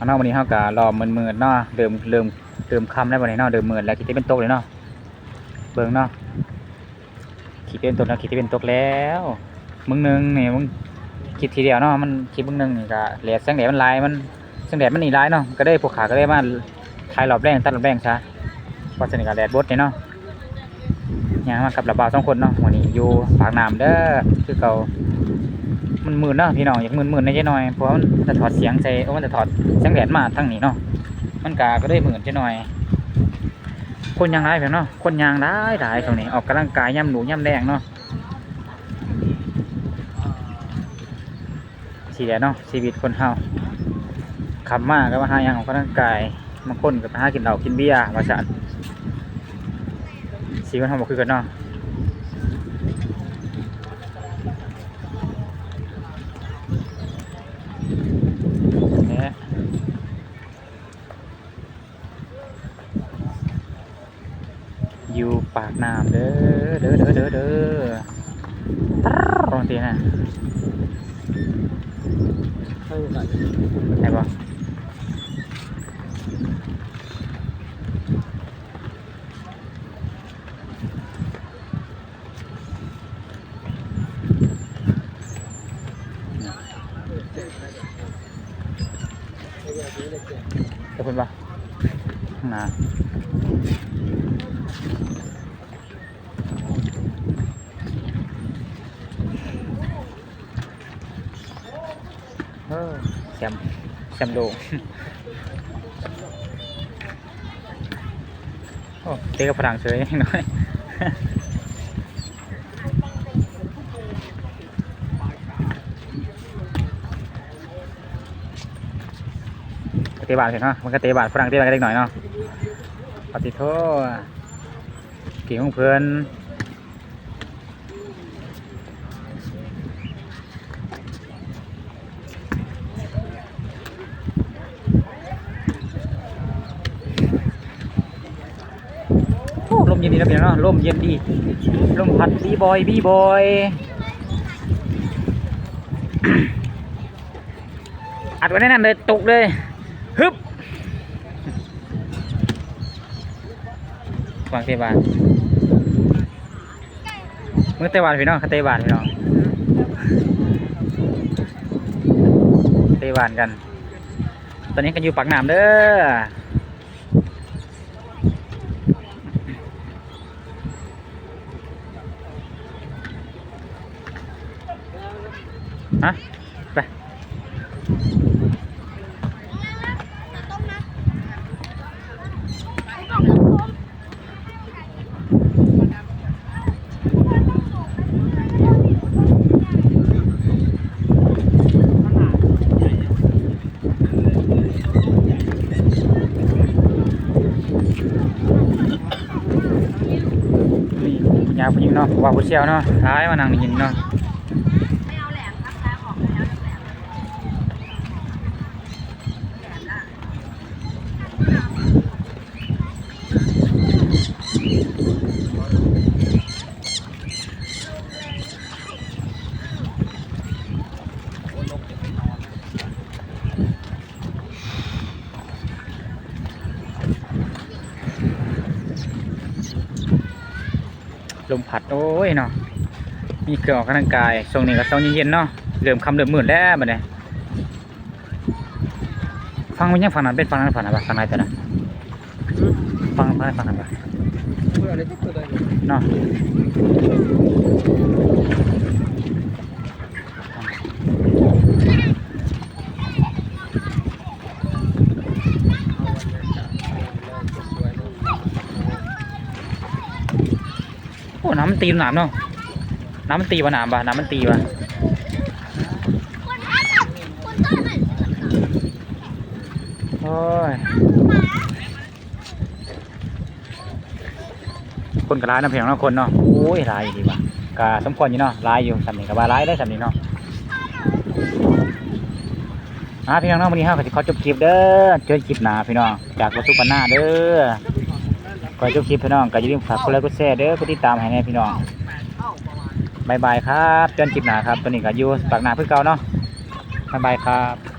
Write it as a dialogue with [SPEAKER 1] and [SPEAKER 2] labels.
[SPEAKER 1] เอาเนาะวันนี้เฮาก็รอมืดๆเนาะเดิมเริ่มเดิมค่ำแล้ววันนี้เนาะเดิมมืดแล้วคิดที่เป็นตกเลยเนาะเบิ่งเนาะคิดเป็นตกแล้วคิดที่เป็นตกแล้วมึงหนึงนี่มึงคิดทีเดียวเนาะมันคิดมึงหนึงนี่ก็แหลแสงแดดมันลายมันแสงแดดมันนี่ลายเนาะก็ได้พวกขาก็ได้มาทายรอบแรงตัดรอบแรงซะเพราะฉะนั้นก็แดดบดนี่เนาะยังมากับระบาวสองคนเนาะวันนี้อยู่ปากน้ำเด้อคือเก่า มันมืดเนาะพี่น้องอยากมืดๆในใจหน่อยเพราะว่ามันจะถอดเสียงใส่โอ้มันจะถอดเสียงแดดมาทั้งนี้เนาะมันกาก็ได้มืดใจหน่อย คนยางไร้ายแบบเนาะคนยางร้ายหลายตรงนี้ออกกำลังกายย่ำหนูย่ำแดงเนาะสีแดดเนาะชีวิตคนเฮาขับมากก็มาหายางออกกำลังกายบางคนก็ไปหากินเหล้ากินเบียร์มาสันสีคนเฮาบอกคือกันเนาะ อยู่ปากน้ำเด้อเด้อเด้อเด้อเด้อตรงตีนะไหนบ่เดี๋ยวคุณบ่ข้าน้าเออ แชมแชมโดงโอ้เจ๊กับฝรั่งเฉยน่อยเตะบาทเห็นเนาะมันก็เตะบาทฝรั่งเตะบาทกันเล็กหน่อยเนาะปฏิโทษเก่งของเพื่อน เย็นดีนะพี่น้องลมเย็นดีลมพัดบีบอยบีบอยอัดไว้ในนั้นเลยตกเลยฮึบวางเตะบานมือเตะบานพี่น้องเขาเตะบานพี่น้องเตะบานกัน ตอนนี้กันอยู่ปากน้ำเด้อฮะไป นี่ยาผู้หญิงเนาะว่าผู้เชี่ยวเนาะท้ายมานั่งนี่ยินเนาะ ลมพัดโอ้ยเนาะมีเครื่องออกกำลังกายช่วงนี้ก็เช้าเย็นๆเนาะเริ่มคำเริ่มมืดแล้วบัดนี้ฟังมันยังฟังนั้นเป็นฟังนั้นฟังนั้นปะฟังไหนแต่นะฟังฟังนั้นฟังนั้นปะเนาะ น้ำมันตีหนามเนาะน้ำมันตีวะหนามปะน้ำมันตีวะโอ้ยคนกร้ายนะเพียงเนาะคนเนาะโอ้ยร้ายดีว่ะกสมควรอยู่เนาะร้ายอยู่สำนีกับว่าร้ายได้สำนีเนาะอ่าพี่น้องเนาะวันนี้ห้าก็จะขอจบคลิปเด้อเจอคลิปหนาพี่น้องจากวัตถุปันหน้าเด้อ ก่อนจบคลิปพี่น้องก็อย่าลืมฝากกดไลค์กดแชร์เด้อกดติดตามให้แน่พี่น้องบายบายครับจนคลิปหน้าครับตอนนี้ก็อยู่ปากหน้าเพื่อเก่าเนาะบายบายครับ